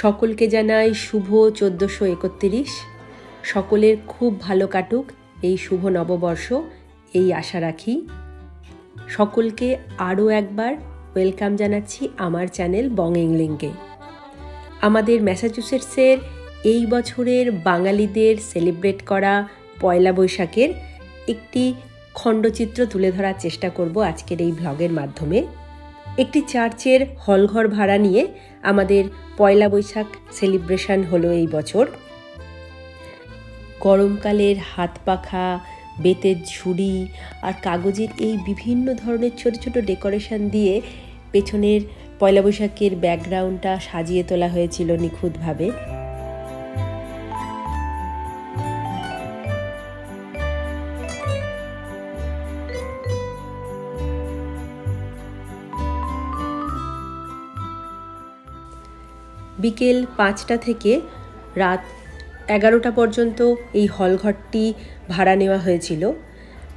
সকলকে জানাই শুভ চোদ্দোশো একত্রিশ। সকলের খুব ভালো কাটুক এই শুভ নববর্ষ, এই আশা রাখি। সকলকে আরও একবার ওয়েলকাম জানাচ্ছি আমার চ্যানেল বং ইংলিংকে। আমাদের ম্যাসাচুসেটসের এই বছরের বাঙালিদের সেলিব্রেট করা পয়লা বৈশাখের একটি খণ্ডচিত্র তুলে ধরার চেষ্টা করব আজকের এই ভ্লগের মাধ্যমে। একটি চার্চের হলঘর ভাড়া নিয়ে আমাদের পয়লা বৈশাখ সেলিব্রেশন হলো এই বছর। গরমকালের হাত পাখা, বেতের ঝুড়ি আর কাগজের এই বিভিন্ন ধরনের ছোট ছোট ডেকোরেশন দিয়ে পেছনের পয়লা বৈশাখের ব্যাকগ্রাউন্ডটা সাজিয়ে তোলা হয়েছিল নিখুঁতভাবে। বিকেল পাঁচটা থেকে রাত এগারোটা পর্যন্ত এই হলঘরটি ভাড়া নেওয়া হয়েছিল।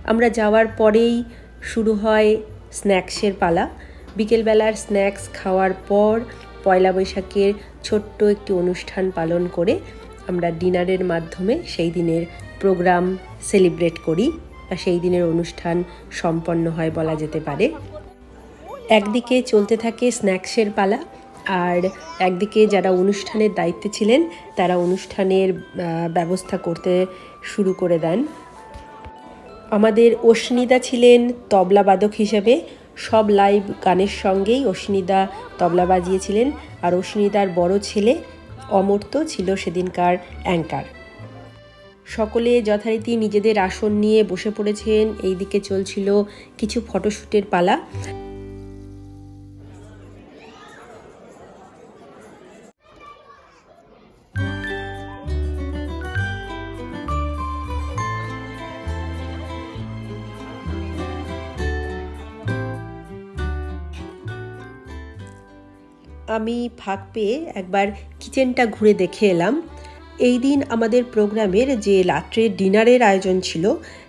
আমরা যাওয়ার পরেই শুরু হয় স্ন্যাক্সের পালা। বিকেলবেলার স্ন্যাক্স খাওয়ার পর পয়লা বৈশাখের ছোট্ট একটি অনুষ্ঠান পালন করে আমরা ডিনারের মাধ্যমে সেই দিনের প্রোগ্রাম সেলিব্রেট করি বা সেই দিনের অনুষ্ঠান সম্পন্ন হয় বলা যেতে পারে। একদিকে চলতে থাকে স্ন্যাক্সের পালা আর একদিকে যারা অনুষ্ঠানের দায়িত্বে ছিলেন, তারা অনুষ্ঠানের ব্যবস্থা করতে শুরু করে দেন। আমাদের অশ্নিদা ছিলেন তবলাবাদক হিসেবে। সব লাইভ গানের সঙ্গেই অশ্নিদা তবলা বাজিয়েছিলেন। আর অশ্নিদার বড় ছেলে অমর্ত্য ছিল সেদিনকার অ্যাঙ্কার। সকলে যথারীতি নিজেদের আসন নিয়ে বসে পড়েছেন। এইদিকে চলছিল কিছু ফটোশ্যুটের পালা। আমি ফাঁক পেয়ে একবার কিচেনটা ঘুরে দেখে এলাম। এই দিন আমাদের প্রোগ্রামের যে রাত্রের ডিনারের আয়োজন ছিল,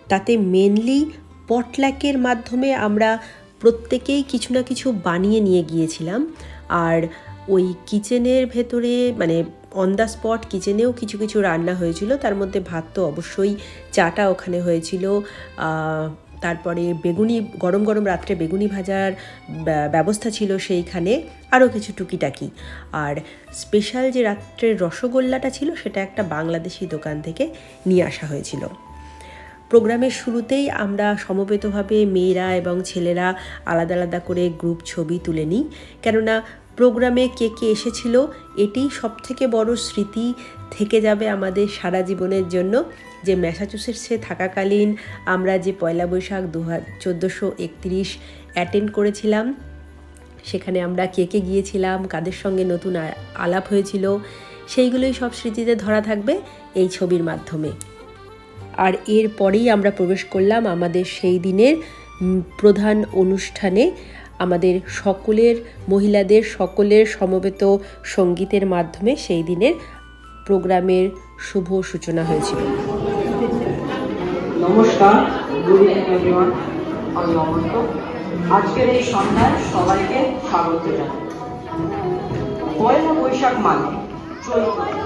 তাতে মেনলি পটল্যাকের মাধ্যমে আমরা প্রত্যেকেই কিছু না কিছু বানিয়ে নিয়ে গিয়েছিলাম। আর ওই কিচেনের ভেতরে মানে অন দ্য স্পট কিচেনেও কিছু কিছু রান্না হয়েছিল। তার মধ্যে ভাত তো অবশ্যই, চাটা ওখানে হয়েছিল তারপরে বেগুনি, গরম গরম রাত্রে বেগুনি ভাজার ব্যা- ব্যবস্থা ছিল সেইখানে আরও কিছু টুকিটাকি। আর স্পেশাল যে রাত্রের রসগোল্লাটা ছিল সেটা একটা বাংলাদেশি দোকান থেকে নিয়ে আসা হয়েছিল। প্রোগ্রামের শুরুতেই আমরা সমবেতভাবে মেয়েরা এবং ছেলেরা আলাদা আলাদা করে গ্রুপ ছবি তুলে নিই। কেননা প্রোগ্রামে কে কে এসেছিল এটি সবথেকে বড় স্মৃতি থেকে যাবে আমাদের সারা জীবনের জন্য। যে ম্যাসাচুসেটসে থাকাকালীন আমরা যে পয়লা বৈশাখ দু চোদ্দোশো একত্রিশ অ্যাটেন্ড করেছিলাম। সেখানে আমরা কে কে গিয়েছিলাম, কাদের সঙ্গে নতুন আলাপ হয়েছিল, সেইগুলোই সব স্মৃতিতে ধরা থাকবে এই ছবির মাধ্যমে। আর এর পরেই আমরা প্রবেশ করলাম আমাদের সেই দিনের প্রধান অনুষ্ঠানে আমাদের সকলের, মহিলাদের সকলের সমবেত সঙ্গীতের মাধ্যমে সেই দিনের প্রোগ্রামের শুভ সূচনা হয়েছিল। নমস্কার, গুড ইভিনিং আমি অমন্ত। আজকের এই সন্ধ্যায় সবাইকে স্বাগত জানাই। পয়লা বৈশাখ মানে চৈত্র।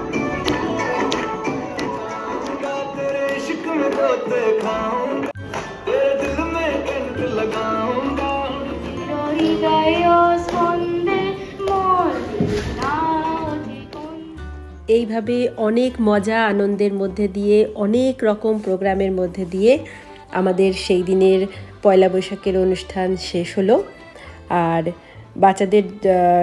এইভাবে অনেক মজা আনন্দের মধ্যে দিয়ে অনেক রকম প্রোগ্রামের মধ্যে দিয়ে আমাদের সেই দিনের পয়লা বৈশাখের অনুষ্ঠান শেষ হলো। আর বাচ্চাদের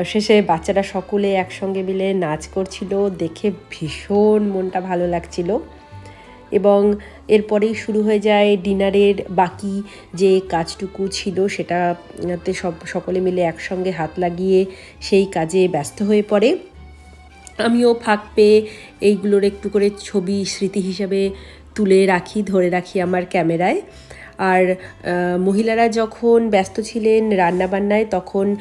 শেষে বাচ্চারা সকলে একসঙ্গে মিলে নাচ করছিল দেখে ভীষণ মনটা ভালো লাগছিল। এবং এরপরেই শুরু হয়ে যায় ডিনারের বাকি যে কাজটুকু ছিল সেটাতে সব, সকলে মিলে একসঙ্গে হাত লাগিয়ে সেই কাজে ব্যস্ত হয়ে পড়ে। আমিও ফাঁক পেয়ে এইগুলোর একটু করে ছবি, স্মৃতি হিসাবে তুলে রাখি, ধরে রাখি আমার ক্যামেরায়। আর মহিলারা যখন ব্যস্ত ছিলেন রান্নাবান্নায়, তখন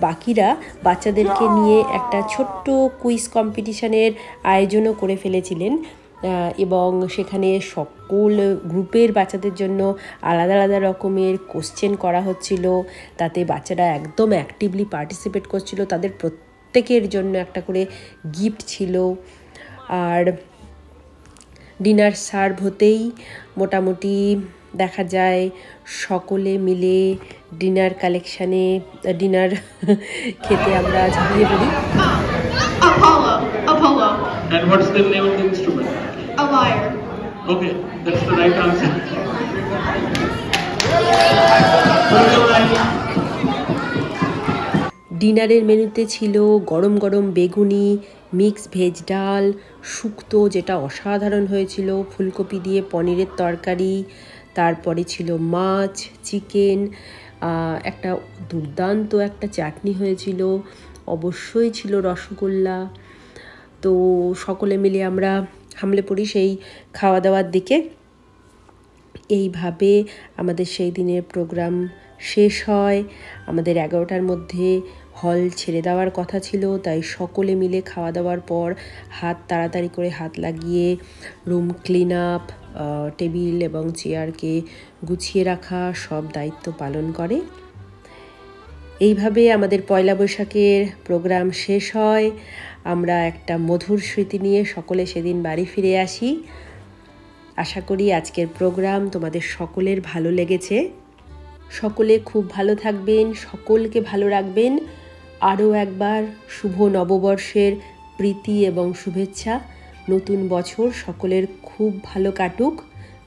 বাকিরা বাচ্চাদেরকে নিয়ে একটা ছোট্ট কুইজ কম্পিটিশানের আয়োজনও করে ফেলেছিলেন। এবং সেখানে সকল গ্রুপের বাচ্চাদের জন্য আলাদা আলাদা রকমের কোশ্চেন করা হচ্ছিল তাতে বাচ্চারা একদম অ্যাক্টিভলি পার্টিসিপেট করছিল তাদের প্রত্যেকের জন্য একটা করে গিফট ছিল আর ডিনার সার্ভ হতেই মোটামুটি দেখা যায় সকলে মিলে ডিনার কালেকশানে ডিনার খেতে আমরা ঝাঁপিয়ে পড়ি Apollo. And what's the name of the instrument? Okay, that's the right answer. ডিনারের মেনুতে ছিল গরম গরম বেগুনি মিক্স ভেজ ডাল শুক্তো যেটা অসাধারণ হয়েছিল ফুলকপি দিয়ে পনিরের তরকারি তারপরে ছিল মাছ চিকেন একটা দুর্দান্ত একটা চাটনি হয়েছিল অবশ্যই ছিল রসগোল্লা তো সকলে মিলে আমরা হামলে পড়ি সেই খাওয়া দাওয়ার দিকে। এইভাবে আমাদের সেই দিনের প্রোগ্রাম শেষ হয়। আমাদের এগারোটার মধ্যে হল ছেড়ে দেওয়ার কথা ছিল, তাই সকলে মিলে খাওয়া দাওয়ার পর হাত তাড়াতাড়ি করে হাত লাগিয়ে রুম ক্লিন আপ টেবিল এবং চেয়ারকে গুছিয়ে রাখা সব দায়িত্ব পালন করে। এইভাবে আমাদের পয়লা বৈশাখের প্রোগ্রাম শেষ হয়। আমরা একটা মধুর স্মৃতি নিয়ে সকলে সেদিন বাড়ি ফিরে আসি। আশা করি আজকের প্রোগ্রাম তোমাদের সকলের ভালো লেগেছে। সকলে খুব ভালো থাকবেন, সকলকে ভালো রাখবেন। আরও একবার শুভ নববর্ষের প্রীতি এবং শুভেচ্ছা। নতুন বছর সকলের খুব ভালো কাটুক।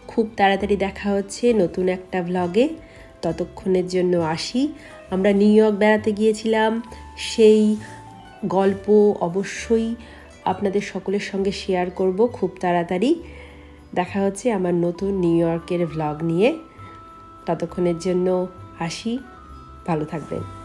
খুব তাড়াতাড়ি দেখা হচ্ছে নতুন একটা ভ্লগে ততক্ষণের জন্য আসি। আমরা নিউ ইয়র্ক বেড়াতে গিয়েছিলাম। সেই গল্প অবশ্যই আপনাদের সকলের সঙ্গে শেয়ার করব খুব তাড়াতাড়ি। দেখা হচ্ছে আমার নতুন নিউ ইয়র্কের ভ্লগ নিয়ে। ততক্ষণের জন্য আসি। ভালো থাকবেন।